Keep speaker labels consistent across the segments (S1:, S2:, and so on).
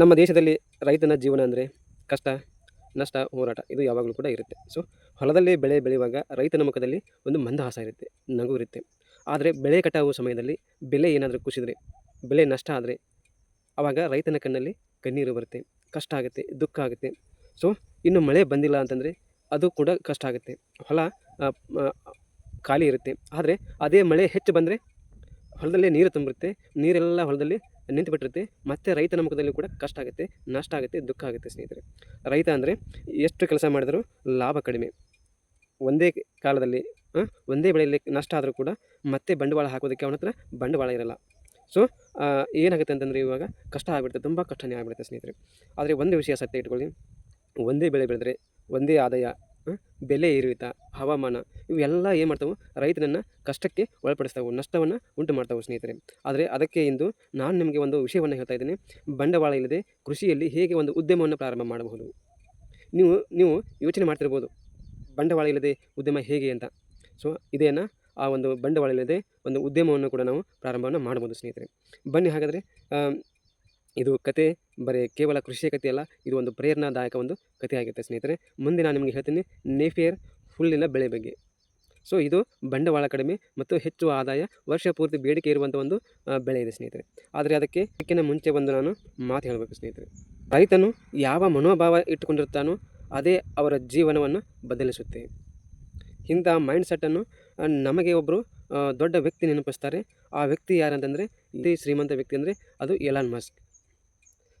S1: ನಮ್ಮ ದೇಶದಲ್ಲಿ ರೈತನ ಜೀವನ ಅಂದರೆ ಕಷ್ಟ, ನಷ್ಟ, ಹೋರಾಟ ಇದು ಯಾವಾಗಲೂ ಕೂಡ ಇರುತ್ತೆ. ಸೊ ಹೊಲದಲ್ಲಿ ಬೆಳೆ ಬೆಳೆಯುವಾಗ ರೈತನ ಮುಖದಲ್ಲಿ ಒಂದು ಮಂದಹಾಸ ಇರುತ್ತೆ, ನಗು ಇರುತ್ತೆ. ಆದರೆ ಬೆಳೆ ಕಟಾವು ಸಮಯದಲ್ಲಿ ಬೆಲೆ ಏನಾದರೂ ಕುಸಿದರೆ, ಬೆಳೆ ನಷ್ಟ ಆದರೆ ಆವಾಗ ರೈತನ ಕಣ್ಣಲ್ಲಿ ಕಣ್ಣೀರು ಬರುತ್ತೆ, ಕಷ್ಟ ಆಗುತ್ತೆ, ದುಃಖ ಆಗುತ್ತೆ. ಸೊ ಇನ್ನು ಮಳೆ ಬಂದಿಲ್ಲ ಅಂತಂದರೆ ಅದು ಕೂಡ ಕಷ್ಟ ಆಗುತ್ತೆ. ಹೊಲ ಖಾಲಿ ಇರುತ್ತೆ. ಆದರೆ ಅದೇ ಮಳೆ ಹೆಚ್ಚು ಬಂದರೆ ಹೊಲದಲ್ಲೇ ನೀರು ತುಂಬಿರುತ್ತೆ, ನೀರೆಲ್ಲ ಹೊಲದಲ್ಲಿ ನಿಂತು ಬಿಟ್ಟಿರುತ್ತೆ ಮತ್ತೆ ರೈತನ ಮುಖದಲ್ಲಿ ಕೂಡ ಕಷ್ಟ ಆಗುತ್ತೆ, ನಷ್ಟ ಆಗುತ್ತೆ, ದುಃಖ ಆಗುತ್ತೆ ಸ್ನೇಹಿತರೆ. ರೈತ ಅಂದರೆ ಎಷ್ಟು ಕೆಲಸ ಮಾಡಿದರೂ ಲಾಭ ಕಡಿಮೆ. ಒಂದೇ ಕಾಲದಲ್ಲಿ ಒಂದೇ ಬೆಳೆಯಲ್ಲಿ ನಷ್ಟ ಆದರೂ ಕೂಡ ಮತ್ತೆ ಬಂಡವಾಳ ಹಾಕೋದಕ್ಕೆ ಅವನ ಹತ್ರ ಬಂಡವಾಳ ಇರಲ್ಲ. ಸೊ ಏನಾಗುತ್ತೆ ಅಂತಂದರೆ ಇವಾಗ ಕಷ್ಟ ಆಗಿಬಿಡುತ್ತೆ, ತುಂಬ ಕಷ್ಟನೇ ಆಗಿಬಿಡುತ್ತೆ ಸ್ನೇಹಿತರೆ. ಆದರೆ ಒಂದು ವಿಷಯ ಸತ್ಯ ಇಟ್ಕೊಳ್ಳಿ. ಒಂದೇ ಬೆಳೆ ಬೆಳೆದ್ರೆ, ಒಂದೇ ಆದಾಯ ಬೆಲೆ ಏರಿಳಿತ, ಹವಾಮಾನ ಇವೆಲ್ಲ ಏನು ಮಾಡ್ತಾವೆ? ರೈತನನ್ನು ಕಷ್ಟಕ್ಕೆ ಒಳಪಡಿಸ್ತಾವೆ, ನಷ್ಟವನ್ನು ಉಂಟು ಮಾಡ್ತಾವೆ ಸ್ನೇಹಿತರೆ. ಆದರೆ ಅದಕ್ಕೆ ಇಂದು ನಾನು ನಿಮಗೆ ಒಂದು ವಿಷಯವನ್ನು ಹೇಳ್ತಾ ಇದ್ದೀನಿ. ಬಂಡವಾಳ ಇಲ್ಲದೆ ಕೃಷಿಯಲ್ಲಿ ಹೇಗೆ ಒಂದು ಉದ್ಯಮವನ್ನು ಪ್ರಾರಂಭ ಮಾಡಬಹುದು? ನೀವು ನೀವು ಯೋಚನೆ ಮಾಡ್ತಿರ್ಬೋದು. ಬಂಡವಾಳ ಇಲ್ಲದೆ ಉದ್ಯಮ ಹೇಗೆ ಅಂತ. ಸೊ ಇದೇನ ಆ ಒಂದು ಬಂಡವಾಳ ಇಲ್ಲದೆ ಒಂದು ಉದ್ಯಮವನ್ನು ಕೂಡ ನಾವು ಪ್ರಾರಂಭವನ್ನು ಮಾಡ್ಬೋದು ಸ್ನೇಹಿತರೆ. ಬನ್ನಿ ಹಾಗಾದರೆ ಇದು ಕತೆ, ಬರೀ ಕೇವಲ ಕೃಷಿಯ ಕಥೆಯಲ್ಲ ಇದು ಒಂದು ಪ್ರೇರಣಾದಾಯಕ ಒಂದು ಕಥೆ ಆಗುತ್ತೆ ಸ್ನೇಹಿತರೆ. ಮುಂದೆ ನಾನು ನಿಮಗೆ ಹೇಳ್ತೀನಿ ನೇಫಿಯರ್ ಹುಲ್ಲಿನ ಬೆಳೆ ಬಗ್ಗೆ. ಸೊ ಇದು ಬಂಡವಾಳ ಕಡಿಮೆ ಮತ್ತು ಹೆಚ್ಚು ಆದಾಯ, ವರ್ಷ ಪೂರ್ತಿ ಬೇಡಿಕೆ ಇರುವಂಥ ಒಂದು ಬೆಳೆ ಇದೆ ಸ್ನೇಹಿತರೆ. ಆದರೆ ಅದಕ್ಕೆ ಅದಕ್ಕಿಂತ ಮುಂಚೆ ಒಂದು ನಾನು ಮಾತು ಹೇಳಬೇಕು ಸ್ನೇಹಿತರೆ. ರೈತನು ಯಾವ ಮನೋಭಾವ ಇಟ್ಟುಕೊಂಡಿರ್ತಾನೋ, ಅದೇ ಅವರ ಜೀವನವನ್ನು ಬದಲಿಸುತ್ತೆ. ಇಂಥ ಮೈಂಡ್ ಸೆಟ್ಟನ್ನು ನಮಗೆ ಒಬ್ಬರು ದೊಡ್ಡ ವ್ಯಕ್ತಿ ನೆನಪಿಸ್ತಾರೆ. ಆ ವ್ಯಕ್ತಿ ಯಾರಂತಂದರೆ, ಇದೇ ಶ್ರೀಮಂತ ವ್ಯಕ್ತಿ ಅಂದರೆ ಅದು ಎಲಾನ್ ಮಸ್ಕ್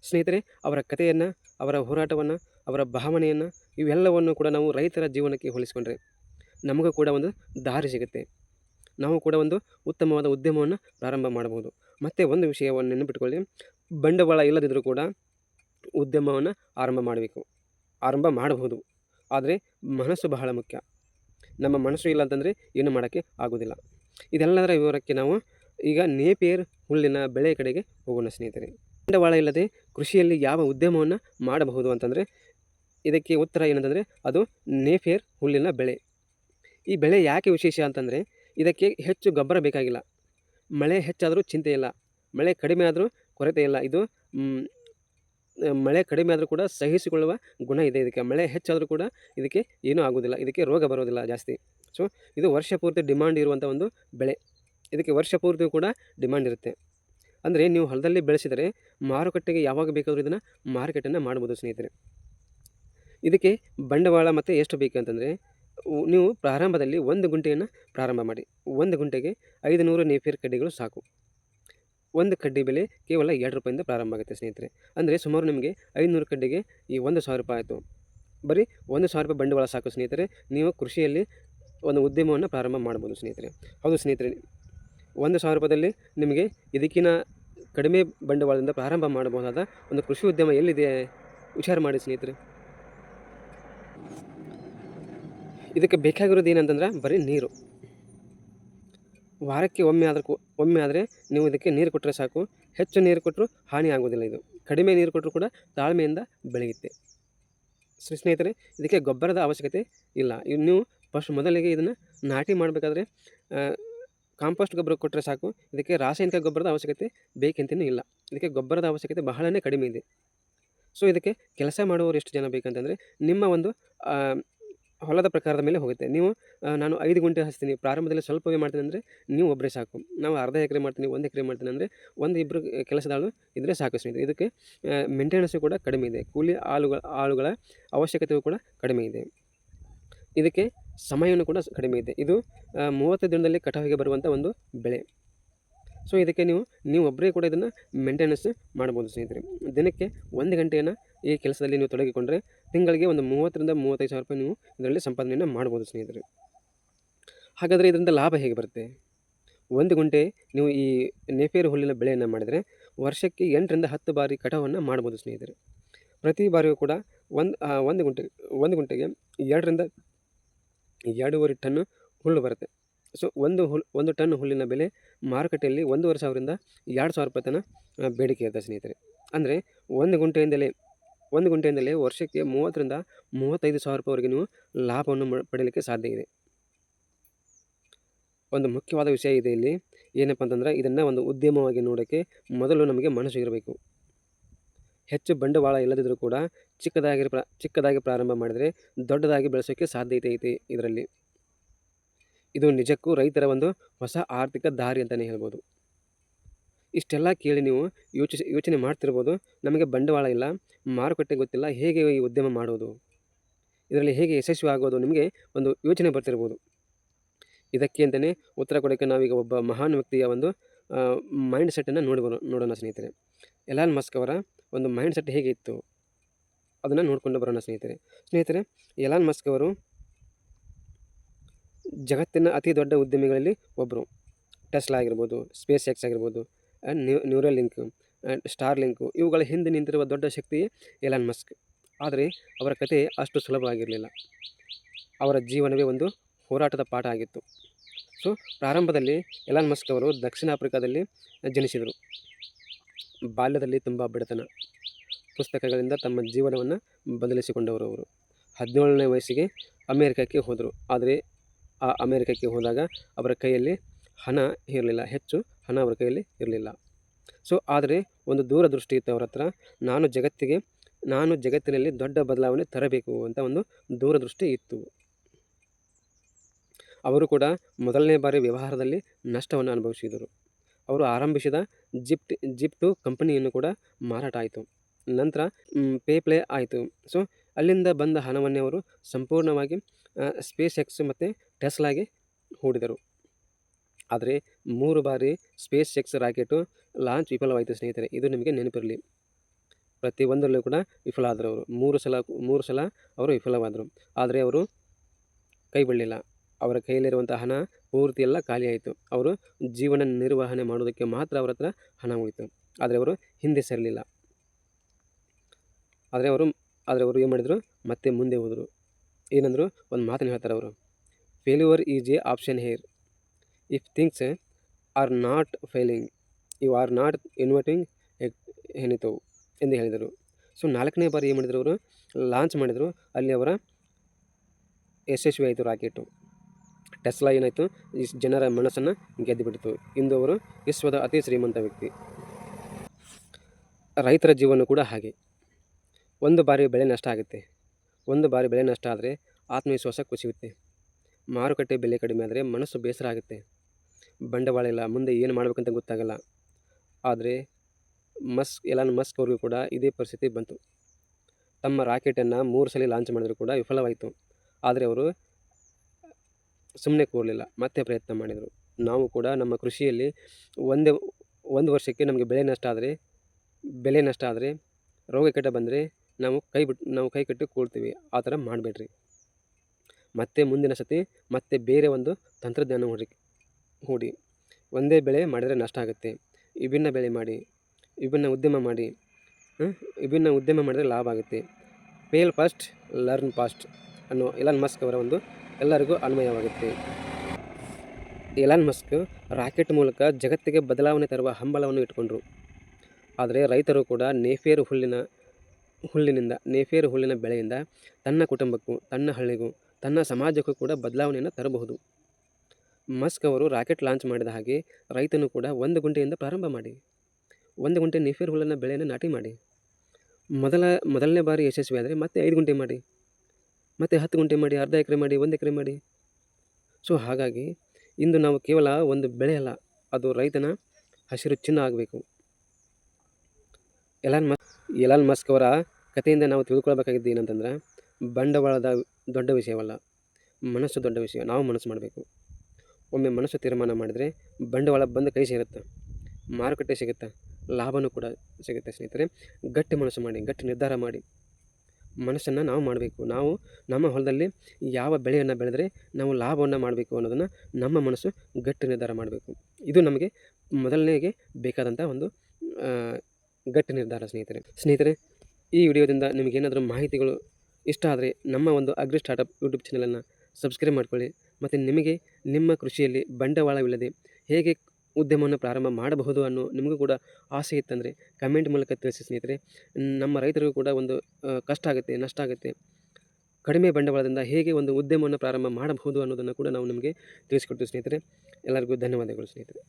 S1: ಸ್ನೇಹಿತರೆ, ಅವರ ಕಥೆಯನ್ನು, ಅವರ ಹೋರಾಟವನ್ನು, ಅವರ ಭಾವನೆಯನ್ನು ಇವೆಲ್ಲವನ್ನು ಕೂಡ ನಾವು ರೈತರ ಜೀವನಕ್ಕೆ ಹೋಲಿಸಿಕೊಂಡ್ರೆ ನಮಗೂ ಕೂಡ ಒಂದು ದಾರಿ ಸಿಗುತ್ತೆ. ನಾವು ಕೂಡ ಒಂದು ಉತ್ತಮವಾದ ಉದ್ಯಮವನ್ನು ಪ್ರಾರಂಭ ಮಾಡಬಹುದು. ಮತ್ತು ಒಂದು ವಿಷಯವನ್ನು ನೆನಪಿಟ್ಕೊಳ್ಳಿ. ಬಂಡವಾಳ ಇಲ್ಲದಿದ್ದರೂ ಕೂಡ ಉದ್ಯಮವನ್ನು ಆರಂಭ ಮಾಡಬೇಕು. ಆರಂಭ ಮಾಡಬಹುದು. ಆದರೆ ಮನಸ್ಸು ಬಹಳ ಮುಖ್ಯ. ನಮ್ಮ ಮನಸ್ಸು ಇಲ್ಲ ಅಂತಂದರೆ ಏನು ಮಾಡೋಕ್ಕೆ ಆಗೋದಿಲ್ಲ. ಇದೆಲ್ಲದರ ವಿವರಕ್ಕೆ ನಾವು ಈಗ ನೇಪಿಯರ್ ಹುಲ್ಲಿನ ಬೆಳೆ ಕಡೆಗೆ ಹೋಗೋಣ ಸ್ನೇಹಿತರೆ. ಬಂಡವಾಳ ಇಲ್ಲದೆ ಕೃಷಿಯಲ್ಲಿ ಯಾವ ಉದ್ಯಮವನ್ನು ಮಾಡಬಹುದು ಅಂತಂದರೆ, ಇದಕ್ಕೆ ಉತ್ತರ ಏನಂತಂದರೆ ಅದು ನೇಫೇರ್ ಹುಲ್ಲಿನ ಬೆಳೆ. ಈ ಬೆಳೆ ಯಾಕೆ ವಿಶೇಷ ಅಂತಂದರೆ, ಇದಕ್ಕೆ ಹೆಚ್ಚು ಗೊಬ್ಬರ ಬೇಕಾಗಿಲ್ಲ. ಮಳೆ ಹೆಚ್ಚಾದರೂ ಚಿಂತೆ ಇಲ್ಲ. ಮಳೆ ಕಡಿಮೆ ಆದರೂ ಕೊರತೆ ಇಲ್ಲ. ಇದು ಮಳೆ ಕಡಿಮೆ ಆದರೂ ಕೂಡ ಸಹಿಸಿಕೊಳ್ಳುವ ಗುಣ ಇದೆ ಇದಕ್ಕೆ. ಮಳೆ ಹೆಚ್ಚಾದರೂ ಕೂಡ ಇದಕ್ಕೆ ಏನೂ ಆಗೋದಿಲ್ಲ ಇದಕ್ಕೆ ರೋಗ ಬರೋದಿಲ್ಲ ಜಾಸ್ತಿ. ಸೊ ಇದು ವರ್ಷ ಪೂರ್ತಿ ಡಿಮಾಂಡ್ ಇರುವಂಥ ಒಂದು ಬೆಳೆ. ಇದಕ್ಕೆ ವರ್ಷ ಪೂರ್ತಿ ಕೂಡ ಡಿಮಾಂಡ್ ಇರುತ್ತೆ. ಅಂದರೆ ನೀವು ಹೊಲದಲ್ಲಿ ಬೆಳೆಸಿದರೆ ಮಾರುಕಟ್ಟೆಗೆ ಯಾವಾಗ ಬೇಕಾದರೂ ಇದನ್ನು ಮಾರುಕಟ್ಟೆಯನ್ನು ಮಾಡ್ಬೋದು ಸ್ನೇಹಿತರೆ. ಇದಕ್ಕೆ ಬಂಡವಾಳ ಮತ್ತು ಎಷ್ಟು ಬೇಕು ಅಂತಂದರೆ ನೀವು ಪ್ರಾರಂಭದಲ್ಲಿ ಒಂದು ಗುಂಟೆಯನ್ನು ಪ್ರಾರಂಭ ಮಾಡಿ. ಒಂದು ಗುಂಟೆಗೆ ಐದು ನೂರು ನೇಪಿಯರ್ ಕಡ್ಡಿಗಳು ಸಾಕು. ಒಂದು ಕಡ್ಡಿ ಬೆಲೆ ಕೇವಲ ಎರಡು ರೂಪಾಯಿಂದ ಪ್ರಾರಂಭ ಆಗುತ್ತೆ ಸ್ನೇಹಿತರೆ. ಅಂದರೆ ಸುಮಾರು ನಿಮಗೆ ಐದುನೂರು ಕಡ್ಡಿಗೆ ಈ ಒಂದು ಸಾವಿರ ರೂಪಾಯಿ ಆಯಿತು. ಬರೀ ಒಂದು ಸಾವಿರ ರೂಪಾಯಿ ಬಂಡವಾಳ ಸಾಕು ಸ್ನೇಹಿತರೆ. ನೀವು ಕೃಷಿಯಲ್ಲಿ ಒಂದು ಉದ್ಯಮವನ್ನು ಪ್ರಾರಂಭ ಮಾಡ್ಬೋದು ಸ್ನೇಹಿತರೆ. ಹೌದು ಸ್ನೇಹಿತರೆ, ಒಂದು ಸಾವಿರ ರೂಪಾಯಿದಲ್ಲಿ ನಿಮಗೆ ಇದಕ್ಕಿಂತ ಕಡಿಮೆ ಬಂಡವಾಳದಿಂದ ಪ್ರಾರಂಭ ಮಾಡಬಹುದಾದ ಒಂದು ಕೃಷಿ ಉದ್ಯಮ ಎಲ್ಲಿದೆ? ವಿಚಾರ ಮಾಡಿ ಸ್ನೇಹಿತರೆ. ಇದಕ್ಕೆ ಬೇಕಾಗಿರೋದು ಏನಂತಂದ್ರೆ ಬರೀ ನೀರು. ವಾರಕ್ಕೆ ಒಮ್ಮೆ ಆದರೂ ಒಮ್ಮೆ ಆದರೆ ನೀವು ಇದಕ್ಕೆ ನೀರು ಕೊಟ್ಟರೆ ಸಾಕು. ಹೆಚ್ಚು ನೀರು ಕೊಟ್ಟರು ಹಾನಿ ಆಗೋದಿಲ್ಲ ಇದು. ಕಡಿಮೆ ನೀರು ಕೊಟ್ಟರು ಕೂಡ ತಾಳ್ಮೆಯಿಂದ ಬೆಳೆಯುತ್ತೆ. ಸರಿ ಸ್ನೇಹಿತರೆ, ಇದಕ್ಕೆ ಗೊಬ್ಬರದ ಅವಶ್ಯಕತೆ ಇಲ್ಲ. ನೀವು ಫಸ್ಟ್ ಮೊದಲಿಗೆ ಇದನ್ನು ನಾಟಿ ಮಾಡಬೇಕಾದ್ರೆ ಕಾಂಪೋಸ್ಟ್ ಗೊಬ್ಬರ ಕೊಟ್ಟರೆ ಸಾಕು. ಇದಕ್ಕೆ ರಾಸಾಯನಿಕ ಗೊಬ್ಬರದ ಅವಶ್ಯಕತೆ ಬೇಕಂತಲೂ ಇಲ್ಲ. ಇದಕ್ಕೆ ಗೊಬ್ಬರದ ಅವಶ್ಯಕತೆ ಬಹಳನೇ ಕಡಿಮೆ ಇದೆ. ಸೊ ಇದಕ್ಕೆ ಕೆಲಸ ಮಾಡುವವರು ಎಷ್ಟು ಜನ ಬೇಕಂತಂದರೆ ನಿಮ್ಮ ಒಂದು ಹೊಲದ ಪ್ರಕಾರದ ಮೇಲೆ ಹೋಗುತ್ತೆ. ನೀವು ನಾನು ಐದು ಗುಂಟೆ ಹಚ್ತೀನಿ. ಪ್ರಾರಂಭದಲ್ಲಿ ಸ್ವಲ್ಪವೇ ಮಾಡ್ತೀನಿ ಅಂದರೆ ನೀವು ಒಬ್ಬರೇ ಸಾಕು. ನಾವು ಅರ್ಧ ಎಕರೆ ಮಾಡ್ತೀನಿ, ಒಂದು ಎಕರೆ ಮಾಡ್ತೀನಿ ಅಂದರೆ ಒಂದು ಇಬ್ಬರು ಕೆಲಸದಾಳು ಇದ್ದರೆ ಸಾಕು ಸ್ನೇಹಿತರೆ. ಇದಕ್ಕೆ ಮೇಂಟೆನೆನ್ಸು ಕೂಡ ಕಡಿಮೆ ಇದೆ. ಕೂಲಿ ಆಳುಗಳ ಆಳುಗಳ ಅವಶ್ಯಕತೆಯೂ ಕೂಡ ಕಡಿಮೆ ಇದೆ. ಇದಕ್ಕೆ ಸಮಯವನ್ನು ಕೂಡ ಕಡಿಮೆ ಇದೆ. ಇದು ಮೂವತ್ತು ದಿನದಲ್ಲಿ ಕಟಾವಿಗೆ ಬರುವಂಥ ಒಂದು ಬೆಳೆ. ಸೊ ಇದಕ್ಕೆ ನೀವು ನೀವು ಒಬ್ಬರೇ ಕೂಡ ಇದನ್ನು ಮೇಂಟೆನೆನ್ಸ್ ಮಾಡ್ಬೋದು ಸ್ನೇಹಿತರೆ. ದಿನಕ್ಕೆ ಒಂದು ಗಂಟೆಯನ್ನು ಈ ಕೆಲಸದಲ್ಲಿ ನೀವು ತೊಡಗಿಕೊಂಡ್ರೆ ತಿಂಗಳಿಗೆ ಒಂದು ಮೂವತ್ತರಿಂದ ಮೂವತ್ತೈದು ಸಾವಿರ ರೂಪಾಯಿ ನೀವು ಇದರಲ್ಲಿ ಸಂಪಾದನೆಯನ್ನು ಮಾಡ್ಬೋದು ಸ್ನೇಹಿತರೆ. ಹಾಗಾದರೆ ಇದರಿಂದ ಲಾಭ ಹೇಗೆ ಬರುತ್ತೆ? ಒಂದು ಗುಂಟೆ ನೀವು ಈ ನೇಫೇರು ಹುಲ್ಲಿನ ಬೆಳೆಯನ್ನು ಮಾಡಿದರೆ ವರ್ಷಕ್ಕೆ ಎಂಟರಿಂದ ಹತ್ತು ಬಾರಿ ಕಟಾವನ್ನು ಮಾಡ್ಬೋದು ಸ್ನೇಹಿತರೆ. ಪ್ರತಿ ಬಾರಿಯೂ ಕೂಡ ಒಂದು ಒಂದು ಗುಂಟೆ, ಒಂದು ಗುಂಟೆಗೆ ಎರಡರಿಂದ ಎರಡೂವರೆ ಟನ್ನು ಹುಲ್ಲು ಬರುತ್ತೆ. ಸೊ ಒಂದು ಹುಲ್ ಒಂದು ಟನ್ ಹುಲ್ಲಿನ ಬೆಲೆ ಮಾರುಕಟ್ಟೆಯಲ್ಲಿ ಒಂದೂವರೆ ಸಾವಿರದಿಂದ ಎರಡು ಸಾವಿರ ರೂಪಾಯಿ ತನಕ ಆ, ಬೇಡಿಕೆ ಇರುತ್ತೆ ಸ್ನೇಹಿತರೆ. ಅಂದರೆ ಒಂದು ಗುಂಟೆಯಿಂದಲೇ ಒಂದು ಗುಂಟೆಯಿಂದಲೇ ವರ್ಷಕ್ಕೆ ಮೂವತ್ತರಿಂದ ಮೂವತ್ತೈದು ಸಾವಿರ ರೂಪಾಯಿವರೆಗೆ ನೀವು ಲಾಭವನ್ನು ಪಡೆಯಲಿಕ್ಕೆ ಸಾಧ್ಯ ಇದೆ. ಒಂದು ಮುಖ್ಯವಾದ ವಿಷಯ ಇದೆ ಇಲ್ಲಿ. ಏನಪ್ಪ ಅಂತಂದ್ರೆ ಇದನ್ನು ಒಂದು ಉದ್ಯಮವಾಗಿ ನೋಡೋಕ್ಕೆ ಮೊದಲು ನಮಗೆ ಮನಸ್ಸು ಇರಬೇಕು. ಹೆಚ್ಚು ಬಂಡವಾಳ ಇಲ್ಲದಿದ್ದರೂ ಕೂಡ ಚಿಕ್ಕದಾಗಿ ಚಿಕ್ಕದಾಗಿ ಪ್ರಾರಂಭ ಮಾಡಿದರೆ ದೊಡ್ಡದಾಗಿ ಬೆಳೆಸೋಕ್ಕೆ ಸಾಧ್ಯತೆ ಐತೆ ಇದರಲ್ಲಿ. ಇದು ನಿಜಕ್ಕೂ ರೈತರ ಒಂದು ಹೊಸ ಆರ್ಥಿಕ ದಾರಿ ಅಂತಲೇ ಹೇಳ್ಬೋದು. ಇಷ್ಟೆಲ್ಲ ಕೇಳಿ ನೀವು ಯೋಚಿಸಿ, ಯೋಚನೆ ಮಾಡ್ತಿರ್ಬೋದು. ನಮಗೆ ಬಂಡವಾಳ ಇಲ್ಲ, ಮಾರುಕಟ್ಟೆ ಗೊತ್ತಿಲ್ಲ, ಹೇಗೆ ಈ ಉದ್ಯಮ ಮಾಡೋದು? ಇದರಲ್ಲಿ ಹೇಗೆ ಯಶಸ್ವಿ ಆಗೋದು ನಿಮಗೆ ಒಂದು ಯೋಚನೆ ಬರ್ತಿರ್ಬೋದು. ಇದಕ್ಕೆ ಅಂತಲೇ ಉತ್ತರ ಕೊಡೋಕ್ಕೆ ನಾವೀಗ ಒಬ್ಬ ಮಹಾನ್ ವ್ಯಕ್ತಿಯ ಒಂದು ಮೈಂಡ್ ಸೆಟ್ಟನ್ನು ನೋಡಿ ಬರೋ ನೋಡೋಣ ಸ್ನೇಹಿತರೆ. ಎಲಾನ್ ಮಸ್ಕ್ ಅವರ ಒಂದು ಮೈಂಡ್ ಸೆಟ್ ಹೇಗೆ ಇತ್ತು? ಅದನ್ನು ನೋಡಿಕೊಂಡು ಬರೋಣ ಸ್ನೇಹಿತರೆ. ಸ್ನೇಹಿತರೆ ಎಲಾನ್ ಮಸ್ಕ್ ಅವರು ಜಗತ್ತಿನ ಅತಿ ದೊಡ್ಡ ಉದ್ಯಮಿಗಳಲ್ಲಿ ಒಬ್ಬರು ಟೆಸ್ಲಾ ಆಗಿರ್ಬೋದು ಸ್ಪೇಸ್ ಎಕ್ಸ್ ಆಗಿರ್ಬೋದು and new Neuralink and Starlink ಇವುಗಳ ಹಿಂದೆ ನಿಂತಿರುವ ದೊಡ್ಡ ಶಕ್ತಿ ಎಲಾನ್ ಮಸ್ಕ್ ಆದರೆ ಅವರ ಕತೆ ಅಷ್ಟು ಸುಲಭವಾಗಿರಲಿಲ್ಲ. ಅವರ ಜೀವನವೇ ಒಂದು ಹೋರಾಟದ ಪಾಠ ಆಗಿತ್ತು. ಸೊ ಪ್ರಾರಂಭದಲ್ಲಿ ಎಲಾನ್ ಮಸ್ಕ್ ಅವರು ದಕ್ಷಿಣ ಆಫ್ರಿಕಾದಲ್ಲಿ ಜನಿಸಿದರು. ಬಾಲ್ಯದಲ್ಲಿ ತುಂಬ ಬಡತನ. ಪುಸ್ತಕಗಳಿಂದ ತಮ್ಮ ಜೀವನವನ್ನು ಬದಲಿಸಿಕೊಂಡವರು ಅವರು. ಹದಿನೇಳನೇ ವಯಸ್ಸಿಗೆ ಅಮೇರಿಕಕ್ಕೆ ಹೋದರು. ಆದರೆ ಆ ಅಮೇರಿಕಕ್ಕೆ ಹೋದಾಗ ಅವರ ಕೈಯಲ್ಲಿ ಹಣ ಇರಲಿಲ್ಲ. ಹೆಚ್ಚು ಹಣ ಅವರ ಕೈಯಲ್ಲಿ ಇರಲಿಲ್ಲ. ಸೊ ಆದರೆ ಒಂದು ದೂರದೃಷ್ಟಿ ಇತ್ತು ಅವರ ಹತ್ರ ನಾನು ಜಗತ್ತಿಗೆ, ನಾನು ಜಗತ್ತಿನಲ್ಲಿ ದೊಡ್ಡ ಬದಲಾವಣೆ ತರಬೇಕು ಅಂತ ಒಂದು ದೂರದೃಷ್ಟಿ ಇತ್ತು. ಅವರು ಕೂಡ ಮೊದಲನೇ ಬಾರಿ ವ್ಯವಹಾರದಲ್ಲಿ ನಷ್ಟವನ್ನು ಅನುಭವಿಸಿದರು. ಅವರು ಆರಂಭಿಸಿದ ಜಿಪ್ಟ್, ಜಿಪ್ಟು ಕಂಪನಿಯನ್ನು ಕೂಡ ಮಾರಾಟ ಆಯಿತು. ನಂತರ ಪೇ ಪ್ಲೇ ಆಯಿತು. ಸೊ, ಅಲ್ಲಿಂದ ಬಂದ ಹಣವನ್ನೇ ಅವರು ಸಂಪೂರ್ಣವಾಗಿ ಸ್ಪೇಸ್ ಎಕ್ಸ್ ಮತ್ತು ಟೆಸ್ಲಾಗೆ ಹೂಡಿದರು. ಆದರೆ, ಮೂರು ಬಾರಿ ಸ್ಪೇಸ್ ಎಕ್ಸ್ ರಾಕೆಟು ಲಾಂಚ್ ವಿಫಲವಾಯಿತು ಸ್ನೇಹಿತರೆ, ಇದು ನಿಮಗೆ ನೆನಪಿರಲಿ. ಪ್ರತಿಯೊಂದರಲ್ಲೂ ಕೂಡ ವಿಫಲ ಆದರು ಅವರು. ಮೂರು ಸಲ ಮೂರು ಸಲ ಅವರು ವಿಫಲವಾದರು. ಆದರೆ, ಅವರು ಕೈ ಬಿಡಲಿಲ್ಲ. ಅವರ ಕೈಯಲ್ಲಿರುವಂಥ ಹಣ, ಪೂರ್ತಿ ಎಲ್ಲ ಖಾಲಿಯಾಯಿತು ಅವರು ಜೀವನ ನಿರ್ವಹಣೆ ಮಾಡೋದಕ್ಕೆ ಮಾತ್ರ ಅವರ ಹತ್ರ ಹಣ ಉಳಿತು. ಆದರೆ ಅವರು ಹಿಂದೆ ಸರಲಿಲ್ಲ. ಆದರೆ ಅವರು ಆದರೆ ಅವರು ಏನು ಮಾಡಿದರು? ಮತ್ತೆ ಮುಂದೆ ಹೋದರು. ಏನಂದರು? ಒಂದು ಮಾತನ್ನು ಹೇಳ್ತಾರೆ ಅವರು. Failure is a option here if things are not failing you are not innovating ಏನಿತವು ಎಂದು ಹೇಳಿದರು. ಸೊ ನಾಲ್ಕನೇ ಬಾರಿ ಏನು ಮಾಡಿದರು ಅವರು? ಲಾಂಚ್ ಮಾಡಿದರು. ಅಲ್ಲಿ ಅವರ ಯಶಸ್ವಿ ಆಯಿತು ರಾಕೆಟು. ಟೆಸ್ಲಾ ಏನಾಯಿತು? ಈ ಜನರ ಮನಸ್ಸನ್ನು ಗೆದ್ದುಬಿಡ್ತು ಇಂದು ಅವರು ವಿಶ್ವದ ಅತಿ ಶ್ರೀಮಂತ ವ್ಯಕ್ತಿ. ರೈತರ ಜೀವನ ಕೂಡ ಹಾಗೆ. ಒಂದು ಬಾರಿ ಬೆಳೆ ನಷ್ಟ ಆಗುತ್ತೆ. ಒಂದು ಬಾರಿ ಬೆಳೆ ನಷ್ಟ ಆದರೆ ಆತ್ಮವಿಶ್ವಾಸ ಕುಸಿಯುತ್ತೆ. ಮಾರುಕಟ್ಟೆ ಬೆಲೆ ಕಡಿಮೆ ಆದರೆ ಮನಸ್ಸು ಬೇಸರ ಆಗುತ್ತೆ. ಬಂಡವಾಳ ಇಲ್ಲ, ಮುಂದೆ ಏನು ಮಾಡಬೇಕಂತ ಗೊತ್ತಾಗಲ್ಲ. ಆದರೆ ಮಸ್ಕ್ ಎಲಾನ್ ಮಸ್ಕ್ ಅವ್ರಿಗೂ ಕೂಡ ಇದೇ ಪರಿಸ್ಥಿತಿ ಬಂತು. ತಮ್ಮ ರಾಕೆಟನ್ನು ಮೂರು ಸಲ ಲಾಂಚ್ ಮಾಡಿದ್ರು ಕೂಡ ವಿಫಲವಾಯಿತು. ಆದರೆ ಅವರು ಸುಮ್ಮನೆ ಕೂರಲಿಲ್ಲ, ಮತ್ತೆ ಪ್ರಯತ್ನ ಮಾಡಿದರು. ನಾವು ಕೂಡ ನಮ್ಮ ಕೃಷಿಯಲ್ಲಿ ಒಂದೇ, ಒಂದು ವರ್ಷಕ್ಕೆ ನಮಗೆ ಬೆಳೆ ನಷ್ಟ ಆದರೆ, ಬೆಳೆ ನಷ್ಟ ಆದರೆ, ರೋಗ ಕೆಟ್ಟ ಬಂದರೆ ನಾವು ಕೈ ಬಿಟ್ಟು ನಾವು ಕೈ ಕಟ್ಟಿ ಕೂಳ್ತೀವಿ ಆ ಥರ ಮಾಡಬೇಡ್ರಿ. ಮತ್ತೆ ಮುಂದಿನ ಸತಿ ಮತ್ತೆ ಬೇರೆ ಒಂದು ತಂತ್ರಜ್ಞಾನ ಹೂಡಿ ಹೂಡಿ. ಒಂದೇ ಬೆಳೆ ಮಾಡಿದರೆ ನಷ್ಟ ಆಗುತ್ತೆ. ವಿಭಿನ್ನ ಬೆಳೆ ಮಾಡಿ, ವಿಭಿನ್ನ ಉದ್ಯಮ ಮಾಡಿ ವಿಭಿನ್ನ ಉದ್ಯಮ ಮಾಡಿದರೆ ಲಾಭ ಆಗುತ್ತೆ. ಫೇಲ್ ಫಸ್ಟ್ ಲರ್ನ್ ಫಾಸ್ಟ್ ಅನ್ನೋ ಎಲಾನ್ ಮಸ್ಕ್ ಅವರ ಒಂದು ಎಲ್ಲರಿಗೂ ಅನ್ವಯವಾಗುತ್ತೆ. ಎಲಾನ್ ಮಸ್ಕ್ ರಾಕೆಟ್ ಮೂಲಕ ಜಗತ್ತಿಗೆ ಬದಲಾವಣೆ ತರುವ ಹಂಬಲವನ್ನು ಇಟ್ಕೊಂಡ್ರು. ಆದರೆ ರೈತರು ಕೂಡ ನೇಫೇರು ಹುಲ್ಲಿನ, ಹುಲ್ಲಿನಿಂದ, ನೇಫೇರು ಹುಲ್ಲಿನ ಬೆಳೆಯಿಂದ ತನ್ನ ಕುಟುಂಬಕ್ಕೂ, ತನ್ನ ಹಳ್ಳಿಗೂ, ತನ್ನ ಸಮಾಜಕ್ಕೂ ಕೂಡ ಬದಲಾವಣೆಯನ್ನು ತರಬಹುದು. ಮಸ್ಕ್ ಅವರು ರಾಕೆಟ್ ಲಾಂಚ್ ಮಾಡಿದ ಹಾಗೆ ರೈತನು ಕೂಡ ಒಂದು ಗುಂಟೆಯಿಂದ ಪ್ರಾರಂಭ ಮಾಡಿ. ಒಂದು ಗುಂಟೆ ನೇಫೇರು ಹುಲ್ಲಿನ ಬೆಳೆಯನ್ನು ನಾಟಿ ಮಾಡಿ. ಮೊದಲ, ಮೊದಲನೇ ಬಾರಿ ಯಶಸ್ವಿಯಾದರೆ ಮತ್ತೆ ಐದು ಗುಂಟೆ ಮಾಡಿ. ಮತ್ತು ಹತ್ತು ಗುಂಟೆ ಮಾಡಿ, ಅರ್ಧ ಎಕರೆ ಮಾಡಿ, ಒಂದು ಎಕರೆ ಮಾಡಿ. ಸೊ ಹಾಗಾಗಿ ಇಂದು ನಾವು ಕೇವಲ ಒಂದು ಬೆಳೆ ಅಲ್ಲ, ಅದು ರೈತನ ಹಸಿರು ಚಿನ್ನ ಆಗಬೇಕು. ಎಲಾನ್ ಮಸ್ ಎಲಾನ್ ಮಸ್ಕ್ ಅವರ ಕಥೆಯಿಂದ ನಾವು ತಿಳ್ಕೊಳ್ಬೇಕಾಗಿದ್ದು ಏನಂತಂದ್ರೆ, ಬಂಡವಾಳದ ದೊಡ್ಡ ವಿಷಯವಲ್ಲ, ಮನಸ್ಸು ದೊಡ್ಡ ವಿಷಯ, ನಾವು ಮನಸ್ಸು ಮಾಡಬೇಕು. ಒಮ್ಮೆ ಮನಸ್ಸು ತೀರ್ಮಾನ ಮಾಡಿದರೆ ಬಂಡವಾಳ ಬಂದು ಕೈ ಸೇರುತ್ತೆ ಮಾರುಕಟ್ಟೆ ಸಿಗುತ್ತೆ ಲಾಭವೂ ಕೂಡ ಸಿಗುತ್ತೆ ಸ್ನೇಹಿತರೆ. ಗಟ್ಟಿ ಮನಸ್ಸು ಮಾಡಿ, ಗಟ್ಟಿ ನಿರ್ಧಾರ ಮಾಡಿ. ಮನಸ್ಸನ್ನು ನಾವು ಮಾಡಬೇಕು. ನಾವು ನಮ್ಮ ಹೊಲದಲ್ಲಿ ಯಾವ ಬೆಳೆಯನ್ನು ಬೆಳೆದರೆ ನಾವು ಲಾಭವನ್ನು ಮಾಡಬೇಕು ಅನ್ನೋದನ್ನು ನಮ್ಮ ಮನಸ್ಸು ಗಟ್ಟಿ ನಿರ್ಧಾರ ಮಾಡಬೇಕು. ಇದು ನಮಗೆ ಮೊದಲನೇಗೆ ಬೇಕಾದಂಥ ಒಂದು ಗಟ್ಟಿ ನಿರ್ಧಾರ ಸ್ನೇಹಿತರೆ. ಸ್ನೇಹಿತರೆ, ಈ ವಿಡಿಯೋದಿಂದ ನಿಮಗೇನಾದರೂ ಮಾಹಿತಿಗಳು ಇಷ್ಟ ಆದರೆ ನಮ್ಮ ಒಂದು ಅಗ್ರಿ ಸ್ಟಾರ್ಟಪ್ ಯೂಟ್ಯೂಬ್ ಚಾನಲನ್ನು ಸಬ್ಸ್ಕ್ರೈಬ್ ಮಾಡ್ಕೊಳ್ಳಿ. ಮತ್ತು ನಿಮಗೆ ನಿಮ್ಮ ಕೃಷಿಯಲ್ಲಿ ಬಂಡವಾಳವಿಲ್ಲದೆ ಹೇಗೆ ಉದ್ಯಮವನ್ನು ಪ್ರಾರಂಭ ಮಾಡಬಹುದು ಅನ್ನೋ ನಿಮಗೂ ಕೂಡ ಆಸೆ ಇತ್ತಂದರೆ ಕಮೆಂಟ್ ಮೂಲಕ ತಿಳಿಸಿ ಸ್ನೇಹಿತರೆ. ನಮ್ಮ ರೈತರಿಗೂ ಕೂಡ ಒಂದು ಕಷ್ಟ ಆಗುತ್ತೆ, ನಷ್ಟ ಆಗುತ್ತೆ. ಕಡಿಮೆ ಬಂಡವಾಳದಿಂದ ಹೇಗೆ ಒಂದು ಉದ್ಯಮವನ್ನು ಪ್ರಾರಂಭ ಮಾಡಬಹುದು ಅನ್ನೋದನ್ನು ಕೂಡ ನಾವು ನಿಮಗೆ ತಿಳಿಸಿಕೊಡ್ತೀವಿ ಸ್ನೇಹಿತರೆ. ಎಲ್ಲರಿಗೂ ಧನ್ಯವಾದಗಳು ಸ್ನೇಹಿತರೆ.